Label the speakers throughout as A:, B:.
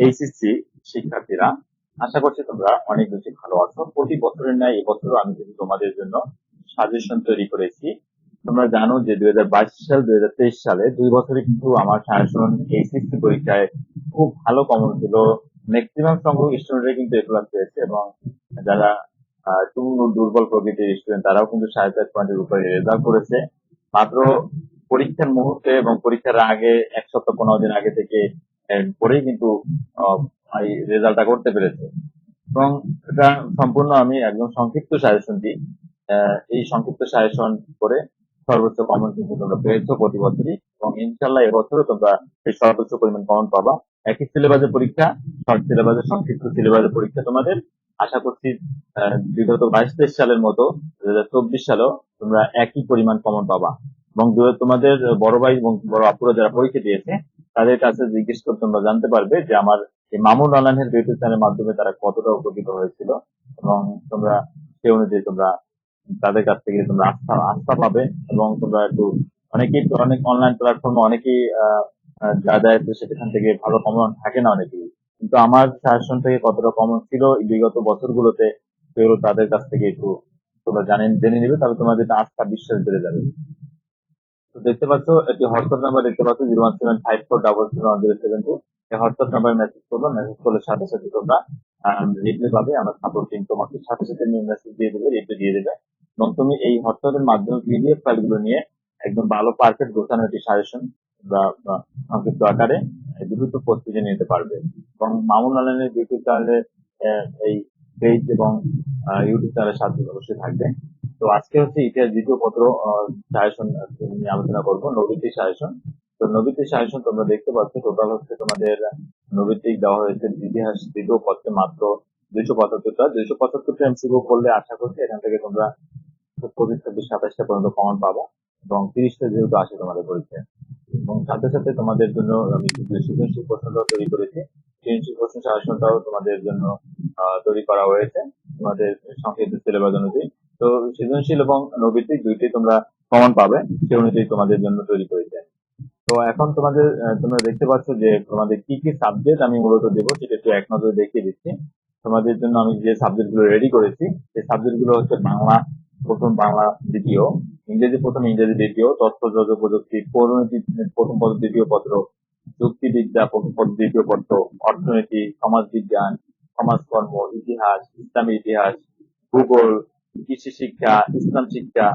A: HSC শিক্ষার্থীরা, আশা করছি তোমরা অনেক বেশি ভালো আছো। প্রতি বছরের ন্যায় এবছরও আমি কিন্তু তোমাদের জন্য সাজেশন তৈরি করেছি। তোমরা জানো যে দুই হাজার বাইশ সাল, দুই হাজার তেইশ সালে দুই বছরে কিন্তু আমার সাজেশন এইচএসসি পরীক্ষায় খুব ভালো কমন ছিল। ম্যাক্সিমাম সংখ্যক স্টুডেন্টরা কিন্তু এ প্লাস পেয়েছে এবং যারা একটু দুর্বল প্রকৃতির স্টুডেন্ট তারাও কিন্তু সাড়ে চার পয়েন্টের উপরে রেজাল্ট করেছে। মাত্র পরীক্ষার মুহূর্তে এবং পরীক্ষার আগে, এক সপ্তাহ, পনেরো দিন আগে থেকে পরেই কিন্তু রেজাল্টটা করতে পেরেছে। এবং এটা সম্পূর্ণ আমি একদম সংক্ষিপ্ত সাজেশন দিই। এই সংক্ষিপ্ত সাজেশন করে সর্বোচ্চ কমন কিন্তু তোমরা পেয়েছ প্রতি বছরই এবং ইনশাল্লাহ এবছরও তোমরা এই সর্বোচ্চ পরিমাণ কমন পাবা। একই সিলেবাসের পরীক্ষা শর্ট সিলেবাসের সংক্ষিপ্ত সিলেবাসের পরীক্ষা তোমাদের। আশা করছি বিগত বাইশ তেইশ সালের মতো দু হাজার চব্বিশ সালেও তোমরা একই পরিমাণ কমন পাবা। এবং তোমাদের বড় ভাই এবং বড় আপুরা যারা পরীক্ষা দিয়েছে, তাদের কাছে জিজ্ঞেস করে তোমরা জানতে পারবে যে আমার এই মামুন অনলাইনের ইউটিউব চ্যানেলের মাধ্যমে তারা কতটা উপকৃত হয়েছিল এবং তোমরা সে অনুযায়ী তোমরা তাদের কাছ থেকে তোমরা আস্থা আস্থা পাবে এবং তোমরা একটু অনেকেই, অনেক অনলাইন প্ল্যাটফর্মে অনেকেই যা দেয় সেখান থেকে ভালো কমন থাকে না অনেকেই। কিন্তু আমার সাজেশন থেকে কতটা কমন ছিল বিগত বছরগুলোতে, সেগুলো তাদের কাছ থেকে একটু তোমরা জানেন জেনে নিবে তাহলে তোমাদের আস্থা, বিশ্বাস বেড়ে যাবে। তো দেখতে পাচ্ছ, এটি হোয়াটসঅ্যাপ নাম্বার দেখতে পাচ্ছ, zero one seven five four double zero one zero seven two এই হোয়াটসঅ্যাপ নাম্বারে মেসেজ করব মেসেজ করলে সাথে সাথে তোমরা রিপ্লাই পাবে, আমার সাপোর্ট টিম তোমাকে সাথে সাথে নিয়ে মেসেজ দিয়ে দেবে রিপ্লাই দিয়ে দেবে। এবং তুমি এই হোয়াটসঅ্যাপের মাধ্যমে পিডিএফ ফাইলগুলো নিয়ে একদম ভালো পারফেক্ট গোছানো একটি সাজেশন বা সংক্ষিপ্ত আকারে দ্রুত প্রস্তুতি নিতে পারবে। এবং মামুন আলমের ইউটিউব চ্যানেলে এই পেজ এবং ইউটিউব চ্যানেলের সাথে অবশ্যই থাকবে। তো আজকে হচ্ছে ইতিহাস দ্বিতীয় পত্র সাজেশন নিয়ে আলোচনা করব নবীতিক সাজেশন। তো নবীতিক সাজেশন তোমরা দেখতে পাচ্ছ টোটাল হচ্ছে তোমাদের নবীতিক দেওয়া হয়েছে ইতিহাস দ্বিতীয় পত্রে মাত্র দুইশো পঁচাত্তরটা। দুইশো পঁচাত্তরটা এমসিকিউ করলে আশা করছি এখান থেকে তোমরা চব্বিশ ছাব্বিশ, সাতাশটা পর্যন্ত কমন পাবো এবং তিরিশটা যেহেতু আসে তোমাদের পরীক্ষায়। এবং সাথে সাথে তোমাদের জন্য আমি সৃজনশীল প্রশ্নটাও তৈরি করেছি, সৃজনশীল প্রশ্ন সাজেশনটাও তোমাদের জন্য তৈরি করা হয়েছে। তোমাদের সংক্ষিপ্ত সিলেবাস অনুযায়ী। তো সৃজনশীল এবং নৈতিক দুইটি তোমরা কমন পাবে। সে অনুযায়ী তোমাদের জন্য তৈরি করেছে। তো এখন তোমাদের তোমরা দেখতে পাচ্ছ যে তোমাদের কি কি সাবজেক্ট আমি মূলত দেবো সেটা একটু এক নজরে দেখিয়ে দিচ্ছি। তোমাদের জন্য আমি যে সাবজেক্টগুলো রেডি করেছি, সেই সাবজেক্টগুলো হচ্ছে বাংলা, প্রথম বাংলা, দ্বিতীয়, ইংরেজি প্রথম, ইংরেজি দ্বিতীয়, তথ্য যোগাযোগ প্রযুক্তি পরিণতি প্রথম পদ, দ্বিতীয় পত্র, যুক্তিবিদ্যা, প্রথম পদ, দ্বিতীয় পত্র, অর্থনীতি, সমাজবিজ্ঞান, সমাজকর্ম, ইতিহাস, ইসলামী ইতিহাস, ভূগোল কৃষি শিক্ষা, ইসলাম শিক্ষা,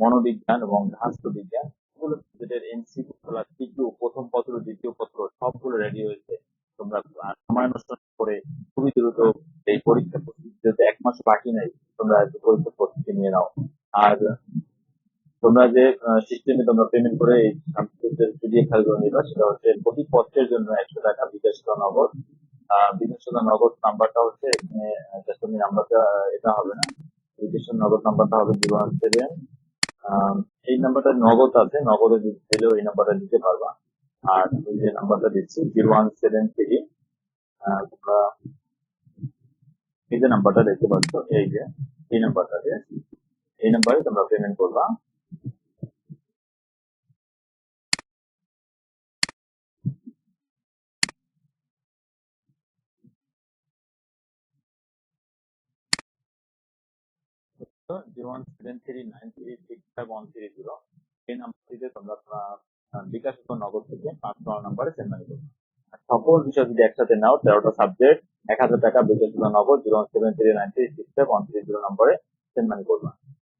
A: মনোবিজ্ঞান এবং এগুলো সাবজেক্টের এমসিকিউ প্লাস পিকিউ প্রথম পত্র, দ্বিতীয় পত্র, সবগুলো রেডি হয়েছে। তোমরা সময় করে খুবই দ্রুত এই পরীক্ষা এক মাস বাকি তোমরা পরীক্ষা প্রস্তুতি নিয়ে নাও। আর তোমরা যে সিস্টেমে তোমরা পেমেন্ট করে এই ফাইলগুলো নিবা, সেটা হচ্ছে প্রতি পত্রের জন্য একশো টাকা বিকাশ নগদ। বিকাশ নগদ নাম্বারটা হচ্ছে, এখানে তুমি নাম্বারটা এটা হবে না। বিকাশ নগদ নাম্বারটা হবে জিরো ওয়ান সেভেন এই নাম্বারটা নগদ আছে, নগদে দিলেও এই নাম্বারটা দিতে পারবা। আর এই যে নাম্বারটা দিচ্ছি জিরো ওয়ান সেভেন থ্রি তোমরা এই যে নাম্বারটা দেখতে পাচ্ছ, এই যে, এই নাম্বারটা এই নাম্বারে তোমরা পেমেন্ট করবা। One seven three nine three one three zero এই বিকাশ নগদ থেকে পাঁচশো নাম্বারে সেন্ড মানি করবে। সকল বিষয় যদি একসাথে নাও, তেরোটা সাবজেক্ট এক হাজার টাকা bKash Nagad, zero seven three nine three six five one three zero নম্বরে সেন্ড মানি করবা।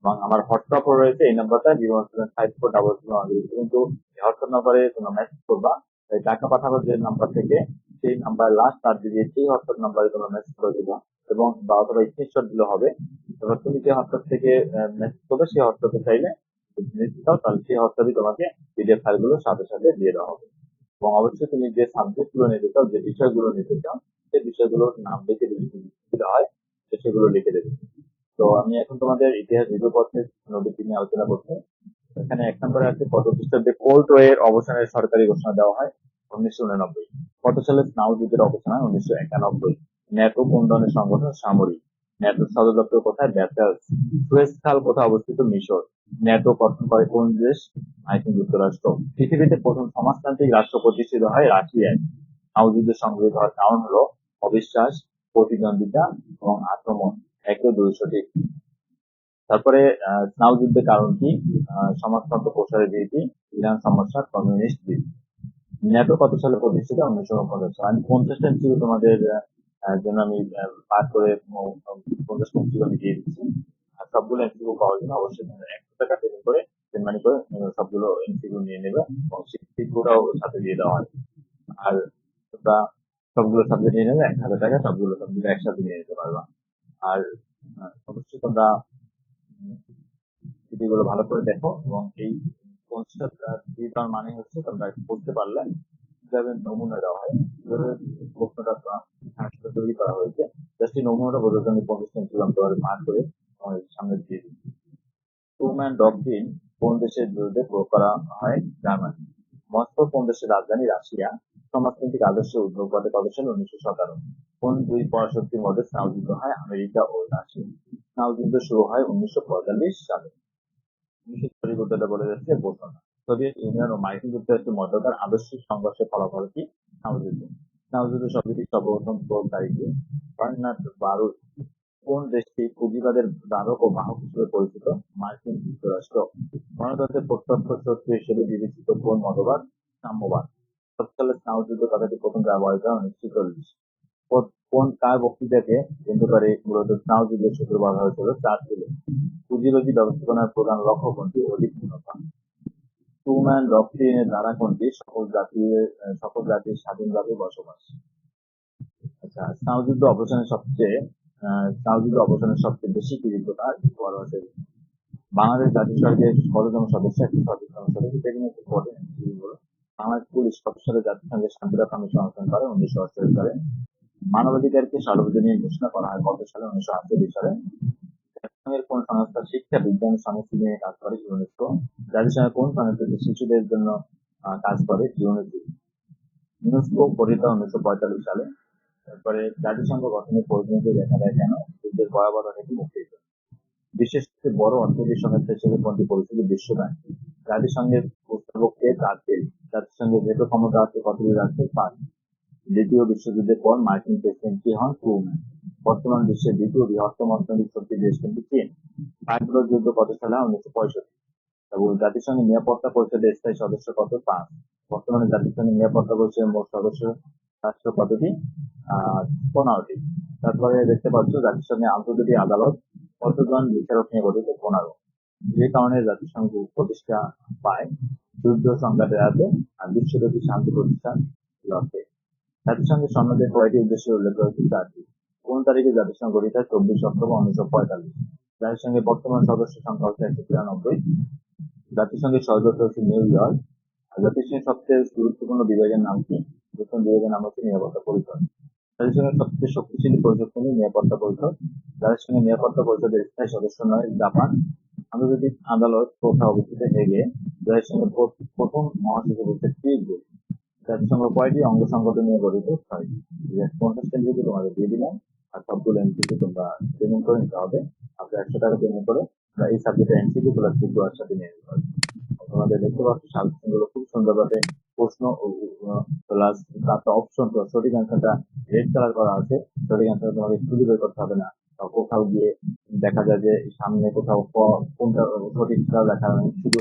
A: এবং আমার হোয়াটসঅ্যাপ রয়েছে, এই নাম্বারটা zero seven five four double zero কিন্তু হোয়াটসঅ্যাপ নাম্বারে তোমরা মেসেজ করবা। টাকা পাঠাবো যে নাম্বার থেকে সেই নাম্বার লাস্ট তার দিয়ে সেই হোয়াটসঅ্যাপ নাম্বারে তোমরা মেসেজ করে দিবা এবং বা অথবা স্ক্রিনশট দিলে হবে, এবার তুমি যে হোয়াটসঅ্যাপ থেকে মেসেজ করবে সেই হোয়াটসঅ্যাপে চাইলে নিতে চাও তাহলে সেই হোয়াটসঅ্যাপে তোমাকে পিডিএফ ফাইলগুলো সাথে সাথে দিয়ে দেওয়া হবে। এবং অবশ্যই তুমি যে সাবজেক্টগুলো নিতে চাও, যে বিষয়গুলো নিতে চাও, সেই বিষয়গুলোর নাম লিখে দিলে সুবিধা হয় সেগুলো লিখে দেবে। তো আমি এখন তোমাদের ইতিহাস দ্বিতীয় পত্রে নদীটি নিয়ে আলোচনা করছি। এখানে এক নম্বরে আছে কত খ্রিস্টাব্দে কোল্ড ওয়ের অবসানের সরকারি ঘোষণা দেওয়া হয় উনিশশো উননব্বই। স্নাউ যুদ্ধের হয় উনিশশো একানব্বই। ন্যাটো কোন ধরনের সংগঠন সামরিক। ন্যাটোর সদর দপ্তর কোথায়? ব্যাসেলস সুয়েজ খাল কোথায় অবস্থিত? মিশর। ন্যাটো গঠন করে কোন দেশ? মার্কিন যুক্তরাষ্ট্র। পৃথিবীতে প্রথম সমাজতান্ত্রিক রাষ্ট্র প্রতিষ্ঠিত হয় রাশিয়ায় নাউযুদ্ধ সংঘটিত হওয়ার কারণ হলো অবিশ্বাস, প্রতিদ্বন্দ্বিতা এবং আক্রমণ। একে দুই তারপরে স্নাউ যুদ্ধের কারণ কি? সমাজতন্ত্র প্রসারের রীতি। ইরান সমস্যা, কমিউনিস্ট ন্যাটো কত সালে প্রতিষ্ঠিত উনিশশো পঞ্চাশ আমি পঞ্চাশটা ছিল তোমাদের জন্য আমি পার করে পঞ্চাশটা ছিল আমি দিয়ে দিচ্ছি। আর সবগুলো এমসিকিউ পাওয়ার জন্য অবশ্যই একশো টাকা পেমেন্ট করে পেমেন্ট করে সবগুলো এমসিকিউ নিয়ে নেবে এবং শিক্ষকরাও সাথে দিয়ে দেওয়া হয়। আর তোমরা সবগুলো সাবজেক্ট নিয়ে নেবে, এক হাজার টাকা, সবগুলো সাবজেক্ট একসাথে নিয়ে নিতে পারবা। আর অবশ্যই তোমরা ভিডিওগুলো ভালো করে দেখো এবং এই মানে হচ্ছে তোমরা বুঝতে পারলে কীভাবে নমুনা দেওয়া হয় কীভাবে প্রশ্নটা সাংস্কৃতিক তৈরি করা হয়েছে জাস্ট এই নমুনাটা বোঝার জন্য ছিলাম করে আমাদের সামনে দিয়ে কোন দেশের বিরুদ্ধে প্রয়োগ করা হয়, জার্মানি। মস্কো কোন দেশের রাজধানী, রাশিয়া। সমাজতান্ত্রিক আদর্শ উদ্ভব ঘটে কত উনিশশো সতেরো। কোন দুই পরাশক্তির মধ্যে স্নাউ যুদ্ধ হয়, আমেরিকা ও রাশিয়া। স্নাউ যুদ্ধ শুরু হয় উনিশশো পঁয়তাল্লিশ সালে। উনিশশো চল্লিশ বলে যাচ্ছে ঘোষণা সোভিয়েত ইউনিয়ন ও মার্কিন যুক্তরাষ্ট্রের মধ্যকার আদর্শিক সংঘর্ষের ফলাফল কি? স্নাউ যুদ্ধ শব্দটি সর্বপ্রথম প্রয়োগকারী কে বার্নার্ড বারুদ কোন দেশটি পুঁজিবাদের ধারক ও বাহক হিসেবে পরিচিত? মার্কিন যুক্তরাষ্ট্র। গণতন্ত্রের প্রত্যক্ষ শত্রু হিসেবে বিবেচিত কোন মতবাদ? সাম্যবাদ। কত সালে স্নাউ যুদ্ধ কথাটি প্রথম ব্যবহার করা উনিশশো চল্লিশ। কোন কার বক্তৃতাকে কেন্দ্র করে মূলত স্নাউ যুদ্ধের সূত্র বলা হয়েছিল? চার্চিলের পুঁজিবাদী ব্যবস্থাপনার প্রধান লক্ষ্য কোনটি অধিক মুনাফা ট্রুম্যান ডক্ট্রিনের দ্বারা কোনটি? সকল জাতির সকল জাতির স্বাধীনভাবে বসবাস। আচ্ছা স্নাউ যুদ্ধ অবসানের সবচেয়ে স্নাউ অবসানের সবচেয়ে বেশি বলা হয়েছে বাংলাদেশ জাতিসংঘের কততম সদস্য একটি সদস্য সদস্য। বাংলাদেশ পুলিশ কত সালে জাতিসংঘের শান্তিরক্ষা কমিশন গঠন করে উনিশশো অষ্টআশি সালে। মানবাধিকারকে সার্বজনীন ঘোষণা করা হয় কত সালে? উনিশশো আটচল্লিশ সালে। জাতিসংঘের কোন সংস্থা শিক্ষা, বিজ্ঞান সংস্কৃতি নিয়ে কাজ করে ইউনেস্কো জাতিসংঘের কোন সংস্থাটি শিশুদের জন্য কাজ করে ইউনেস্কো ইউনেস্কো গঠিত উনিশশো পঁয়তাল্লিশ সালে। তারপরে জাতিসংঘ গঠনের প্রয়োজনীয়তা দেখা দেয় কেন? যুদ্ধের ভয়াবহতা থেকে জন্য বিশ্বের সবচেয়ে বড় অর্থনৈতিক সংস্থা হিসেবে কোনটি পরিচিত? বিশ্ব ব্যাংক জাতিসংঘের প্রস্তাবককে চারটি জাতিসংঘের ভেটো ক্ষমতা আছে কতটি রাষ্ট্র পাঁচ দ্বিতীয় বিশ্বযুদ্ধের পর মার্কিন প্রেসিডেন্ট কে হন? ট্রুম্যান বর্তমান বিশ্বের দ্বিতীয় বৃহত্তম অর্থনৈতিক শক্তি দেশ কিন্তু চীন। পাঁচগুলোর যুদ্ধ কত সালে? উনিশশো পঁয়ষট্টি। এবং জাতিসংঘের নিরাপত্তা পরিষদের স্থায়ী সদস্য কত? পাঁচ। বর্তমানে জাতিসংঘের নিরাপত্তা পরিষদের মোট সদস্য রাষ্ট্র কতটি? পনেরোটি। তারপরে দেখতে পাচ্ছ জাতিসংঘের আন্তর্জাতিক আদালত কতজন বিচারক নিয়ে গঠিত? পনেরো। যে কারণে জাতিসংঘ প্রতিষ্ঠা পায়। যুদ্ধ সংঘাত এড়াতে আর বিশ্বব্যাপী শান্তি প্রতিষ্ঠান লক্ষ্যে জাতিসংঘের সনদের কয়টি উদ্দেশ্যে উল্লেখ করেছে চারটি। কোন তারিখে জাতিসংঘ হয়? চব্বিশ অক্টোবর উনিশশো পঁয়তাল্লিশ। জাতিসংঘের বর্তমান সদস্য সংখ্যা হচ্ছে একশো তিরানব্বই। জাতিসংঘের সদস্য হচ্ছে নিউ ইয়র্ক। জাতিসংঘের সবচেয়ে গুরুত্বপূর্ণ বিভাগের নাম কি? প্রথম বিভাগের নাম হচ্ছে নিরাপত্তা পরিষদ। জাতিসংঘের সবচেয়ে শক্তিশালী পরিষদ কোনটি? নিরাপত্তা পরিষদ। জাতিসংঘের নিরাপত্তা পরিষদের স্থায়ী সদস্য নয় জাপান। আন্তর্জাতিক আদালত কোথায় অবস্থিত হেগে। জাতিসংঘের প্র- প্রথম মহাসচিব হচ্ছে ট্রিপগুল জাতিসংঘ কয়টি অঙ্গ সংগঠন নিয়ে গঠিত? ছয়টি। পঞ্চাশ কেন্দ্রকে তোমাদের দিয়ে দিলাম আর সবগুলো এমসিকে তোমরা পেমেন্ট করে নিতে হবে। আপনার একশো টাকা পেমেন্ট করে এই সাবজেক্টের প্লাস সিকিউ এর সাথে নিয়ে নিতে পারবে তোমাদের দেখতে পাচ্ছ সাজেশনগুলো খুব সুন্দরভাবে প্রশ্ন প্লাস তার অপশন তো সঠিক অ্যান্সারটা রেড কালার করা আছে। সঠিক অ্যান্সার তোমাকে খুঁজে বের করতে হবে না। কোথাও গিয়ে দেখা যায় যে সামনে কোথাও কোনটা সঠিক সেটা লেখা নেই শুধু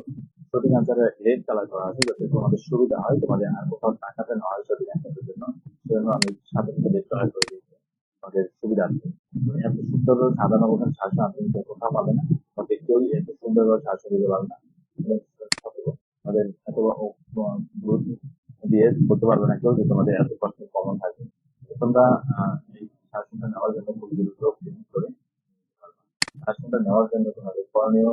A: সঠিক অ্যান্সারে রেড কালার করা আছে যাতে তোমাদের সুবিধা হয়। তোমাদের আর কোথাও টাকাতে না হয় সঠিক অ্যান্সারের জন্য। সেজন্য আমি সাথে রেড কালার করে দিয়েছি। আমাদের সুবিধা আছে। এত সুন্দরভাবে সাজানো কোথাও শাসন আপনি কোথাও পাবে না। বা কেউই এত সুন্দরভাবে শাসন দিতে পারবে না। আমাদের এত আহ, গুরুত্ব দিয়ে করতে পারবে না কেউ যে তোমাদের এত কষ্ট কমন থাকবে তোমরা এই শাসনটা নেওয়ার জন্য খুব দ্রুত করে। শাসনটা নেওয়ার জন্য তোমাদের করণীয়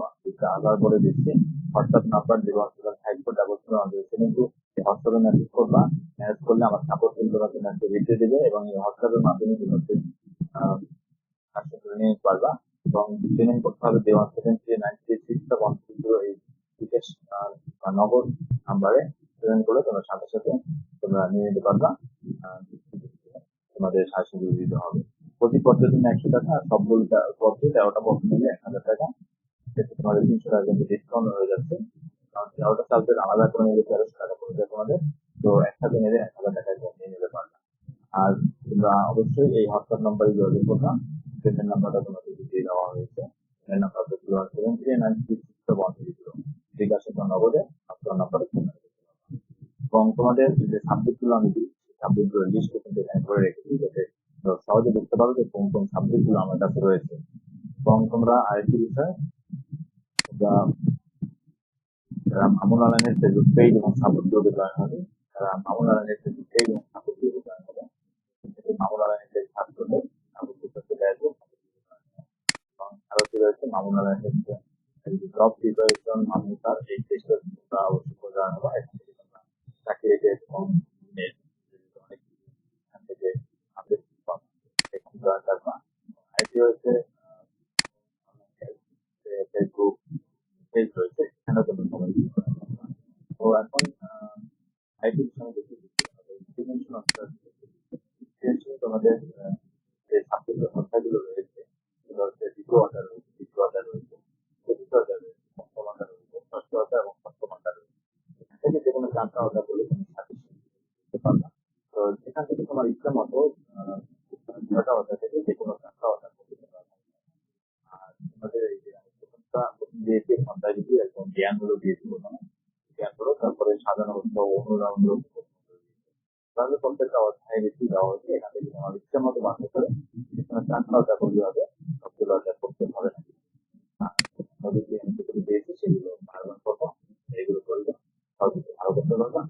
A: আধার করে দিচ্ছি। হোয়াটসঅ্যাপ নাম্বার সেটা থাকবে ডাবল সেভেন আমাদের কিন্তু হোয়াটসঅ্যাপে মেসেজ করবা মেসেজ করলে আমার সাপোর্ট টিম তোমাকে মেসেজ রিপ্লাই দেবে এবং এই হোয়াটসঅ্যাপের মাধ্যমে তুমি হচ্ছে আহ, শাসনটা নিয়ে পারবা এবং পেমেন্ট করতে হবে দেওয়ান seven three nine three six one three zero এই বিকাশ আহ, বা নগদ নাম্বারে পেমেন্ট করলে তোমরা সাথে সাথে তোমরা নিয়ে নিতে পারবা তোমাদের শাসন দিতে হবে। প্রতি পত্রের জন্য একশো টাকা সবগুলো পত্রে তেরোটা পত্র নিলে এক হাজার টাকা। সেক্ষেত্রে তোমাদের তিনশো টাকা কিন্তু ডিসকাউন্ট হয়ে যাচ্ছে। তেরোটা সাবজেক্ট আলাদা করে নিলে তেরোশো টাকা পড়ে যায় তোমাদের তো একসাথে নিলে এক হাজার টাকায় নিয়ে নিতে পারবে। আর তোমরা অবশ্যই এই হোয়াটসঅ্যাপ নাম্বারে যোগাযোগ করবা পেমেন্ট নাম্বারটা তোমাদের দিয়ে দেওয়া হয়েছে। এই নাম্বারটা zero one seven three nine six zero বিকাশে নগদে আপনার নাম্বারে এবং তোমাদের যে সাবজেক্টগুলো আমি দিই সাবজেক্টগুলো লিস্ট কিন্তু এখানে করে রেখেছি যাতে সহজে বুঝতে পারো যে কোন কোন সাবজেক্টগুলো আমার কাছে রয়েছে। এবং তোমরা আরেকটি বিষয় যারা মামুন আলমের ফেসবুক পেজ এবং সাপোর্ট গ্রুপে জয়েন হবে। তারা মামুন আলমের ফেসবুক পেজ এবং সাপোর্ট গ্রুপে জয়েন হবে। মামুন আলমের পেজ সার্চ করলে সাপোর্ট গ্রুপে চলে আসবে আরও চলে আসছে মামুন আলমের জব প্রিপারেশন মামুন স্যার এই পেজটা অবশ্যই জয়েন হবে। আমার ইচ্ছা মতো তারপরে সাজানো তাহলে প্রত্যেকটা অধ্যায় বেশি দেওয়া ইচ্ছা মতো বাঁচতে পারে হবে সবগুলো করতে হবে না সেগুলো ভালো করব এগুলো ভালো করতে পারবা